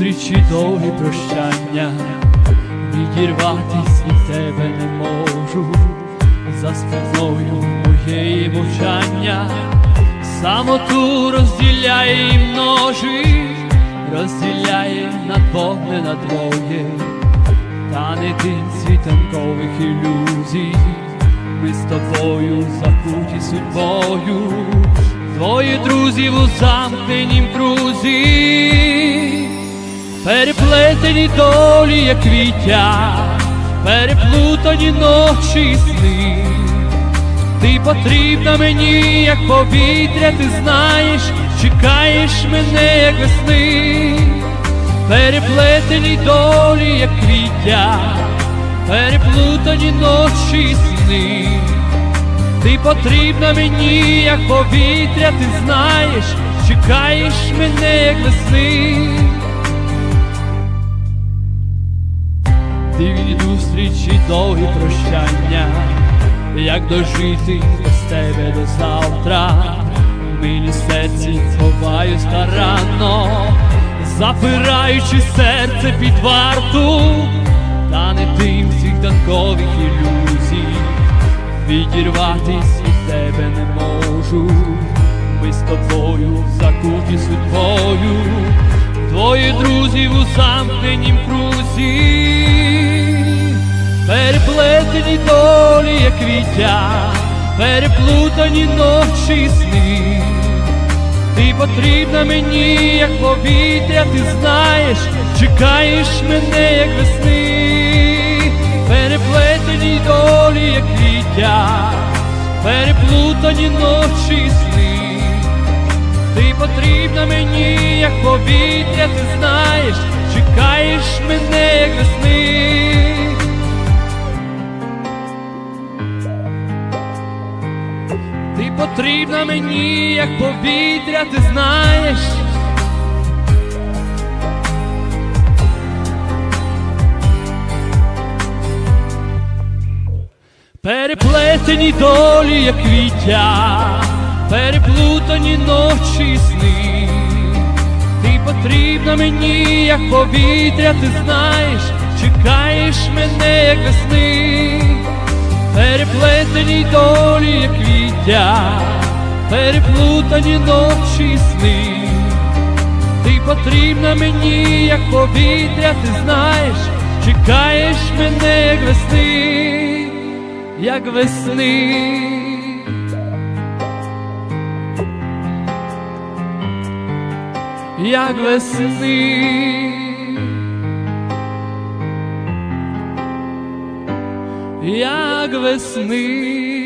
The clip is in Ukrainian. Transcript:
зустрічі довгі прощання, відірватись від тебе не можу, за спиною моєї мовчання, самоту розділяє і множить, розділяє на двох, на двоє, та не тим світанкових ілюзій, ми з тобою закуті судьбою, двоє друзів у замкненім крузі, переплетені долі, як віття, переплутані ночі і сни. Ти потрібна мені, як повітря, ти знаєш, чекаєш мене, як весни, переплетені долі, як квіття, переплутані ночі і сни. Ти потрібна мені, як повітря, ти знаєш, чекаєш мене, як весни. Довгі прощання, як дожити без тебе до завтра, милі серці ховаю старанно, запираючи серце під варту, та не тим світанкових ілюзій, відірватись від тебе не можу, ми з тобою закуті судьбою, двоє друзів у замкненім крузі переплетені долі, як віття, переплутані ночі сни. Ти потрібна мені, як повітря, ти знаєш, чекаєш мене, як весни, переплетені долі, як віття, переплутані ночі і сни. Ти потрібна мені, як повітря, ти знаєш, чекаєш мене, як весни. Потрібна мені, як повітря, ти знаєш. Переплетені долі, як віття, переплутані ночі і сни. Ти потрібна мені, як повітря, ти знаєш, чекаєш мене, як весни переплетені долі, як віття, переплутані ночі і сни. Ти потрібна мені, як повітря, ти знаєш, чекаєш мене, як весни, як весни. Як весни. як весни.